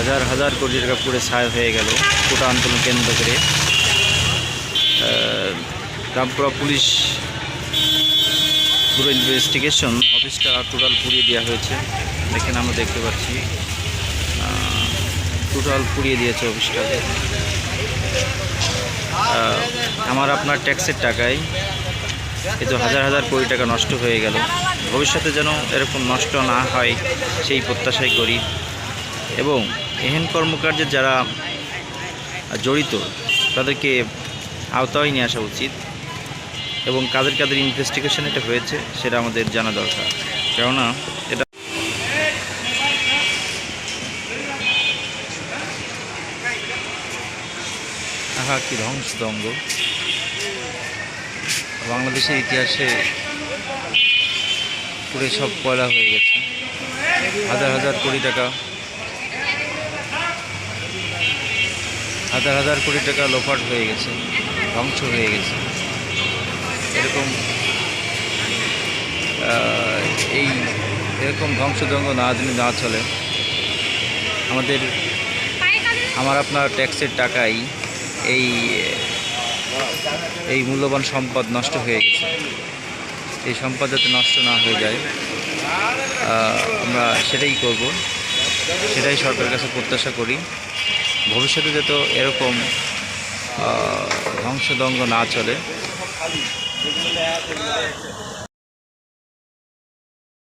হাজার হাজার কোটি টাকা পুড়ে ছায় হয়ে গেল কোটা আন্দোলন কেন্দ্র করে। রামপুরা পুলিশ পুরো ইনভেস্টিগেশন অফিসটা টোটাল পুড়িয়ে দেওয়া হয়েছে। দেখেন আমরা দেখতে পাচ্ছি। টোটাল পুড়িয়ে দিয়েছে অফিসটাকে আমার আপনার ট্যাক্সের টাকায় এই তো হাজার হাজার কোটি টাকা নষ্ট হয়ে গেল। ভবিষ্যতে যেন এরকম নষ্ট না হয়, সেই প্রত্যাশাই করি। এবং এহেন কর্মকার্যে যারা জড়িত, তাদেরকে আওতায় নিয়ে আসা উচিত এবং কাদের কাদের ইনভেস্টিগেশন এটা হয়েছে সেটা আমাদের জানা দরকার। কেননা এটা আহা, কি ধ্বংসদঙ্গ বাংলাদেশের ইতিহাসে পুরো সব কয়লা হয়ে গেছে। হাজার হাজার কোটি টাকা হাজার হাজার কোটি টাকা লোপাট হয়ে গেছে, ধ্বংস হয়ে গেছে। এরকম এই এরকম ধ্বংসদঙ্গ না যদি না চলে। আমাদের, আমার আপনার ট্যাক্সের টাকাই এই এই মূল্যবান সম্পদ নষ্ট হয়ে গেছে। এই সম্পদ যাতে নষ্ট না হয়ে যায় আমরা সেটাই করব। সেটাই সরকারের কাছে প্রত্যাশা করি। ভবিষ্যতে যাতে এরকম ধ্বংসদঙ্গ না চলে।